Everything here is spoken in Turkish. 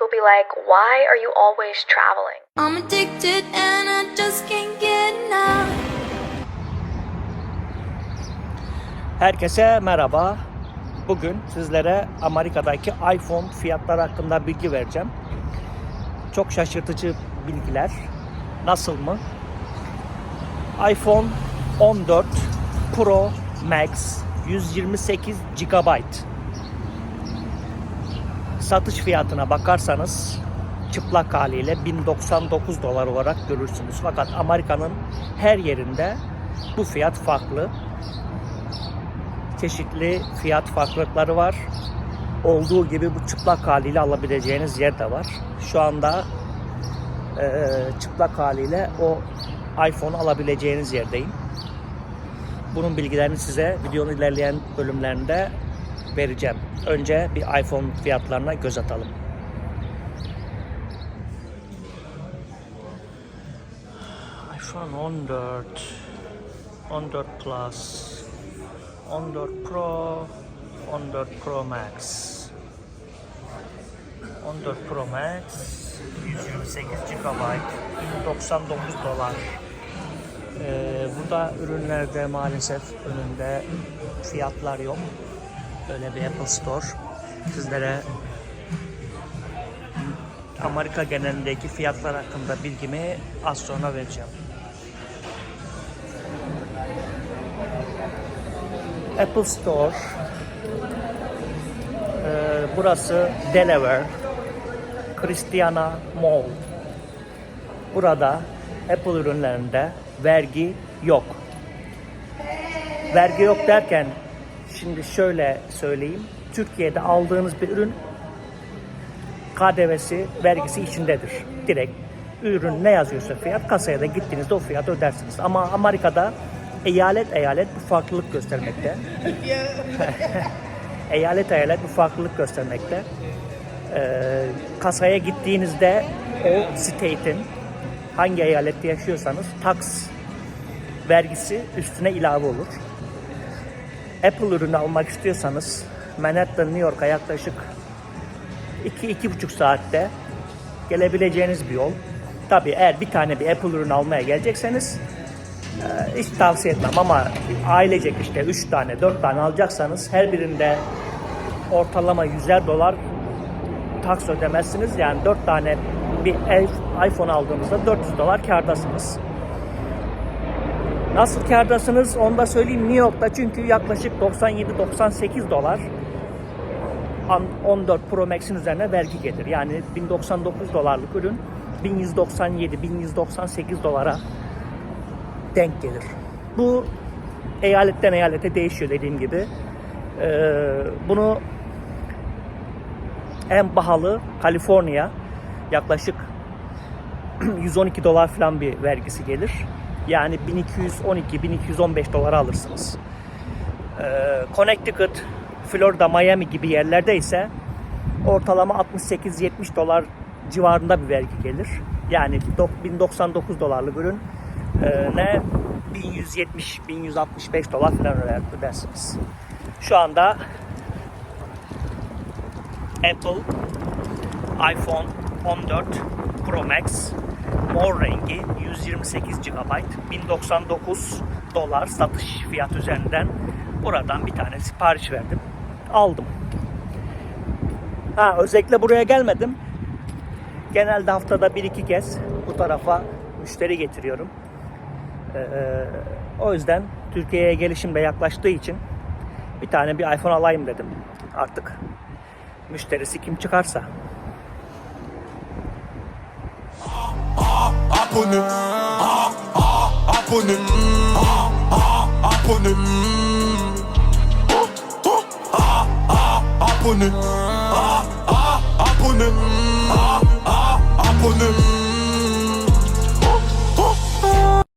people be like, why are you always traveling? I'm addicted and I just can't get enough. Herkese merhaba. Bugün sizlere Amerika'daki iPhone fiyatları hakkında bilgi vereceğim. Çok şaşırtıcı bilgiler. Nasıl mı? iPhone 14 Pro Max 128 GB. Satış fiyatına bakarsanız çıplak haliyle 1099 dolar olarak görürsünüz. Fakat Amerika'nın her yerinde bu fiyat farklı çeşitli fiyat farklılıkları var. Olduğu gibi bu çıplak haliyle alabileceğiniz yer de var. Şu anda e, çıplak haliyle o iPhone alabileceğiniz yerdeyim. Bunun bilgilerini size videonun ilerleyen bölümlerinde vereceğim. Önce bir iPhone fiyatlarına göz atalım. iPhone 14 14 Plus 14 Pro 14 Pro Max 14 Pro Max 128 GB 99 dolar ee, burada ürünlerde maalesef önünde fiyatlar yok böyle bir Apple Store sizlere Amerika genelindeki fiyatlar hakkında bilgimi az sonra vereceğim. Apple Store. Ee, burası Delaware. Christiana Mall. Burada Apple ürünlerinde vergi yok. Vergi yok derken şimdi şöyle söyleyeyim. Türkiye'de aldığınız bir ürün KDV'si, vergisi içindedir. Direkt ürün ne yazıyorsa fiyat kasaya da gittiğinizde o fiyatı ödersiniz. Ama Amerika'da eyalet eyalet bu farklılık göstermekte. eyalet eyalet bu farklılık göstermekte. Ee, kasaya gittiğinizde o state'in hangi eyalette yaşıyorsanız tax vergisi üstüne ilave olur. Apple ürünü almak istiyorsanız Manhattan, New York'a yaklaşık 2-2,5 saatte gelebileceğiniz bir yol. Tabii eğer bir tane bir Apple ürünü almaya gelecekseniz e, hiç tavsiye etmem ama ailecek işte 3 tane 4 tane alacaksanız her birinde ortalama 100'er dolar taks ödemezsiniz. Yani 4 tane bir iPhone aldığınızda 400 dolar kârdasınız. Nasıl kârdasınız onu da söyleyeyim New York'ta çünkü yaklaşık 97-98 dolar 14 Pro Max'in üzerine vergi gelir. Yani 1099 dolarlık ürün 1197-1198 dolara denk gelir. Bu eyaletten eyalete değişiyor dediğim gibi. Ee, bunu en pahalı Kaliforniya yaklaşık 112 dolar falan bir vergisi gelir. Yani 1212-1215 dolara alırsınız. Ee, Connecticut, Florida, Miami gibi yerlerde ise ortalama 68-70 dolar civarında bir vergi gelir. Yani 1099 dolarlık ürün e, ne 1170-1165 dolar falan ödersiniz. Şu anda Apple iPhone 14 Pro Max mor rengi 128 GB 1099 dolar satış fiyat üzerinden buradan bir tane sipariş verdim. Aldım. Ha özellikle buraya gelmedim. Genelde haftada bir iki kez bu tarafa müşteri getiriyorum. Ee, o yüzden Türkiye'ye gelişim de yaklaştığı için bir tane bir iPhone alayım dedim. Artık müşterisi kim çıkarsa. Abonné. Ah, abonné. Ah, ah, abonné. Oh, oh, ah, ah, abonné. Ah, ah, abonné. Ah, ah, abonné.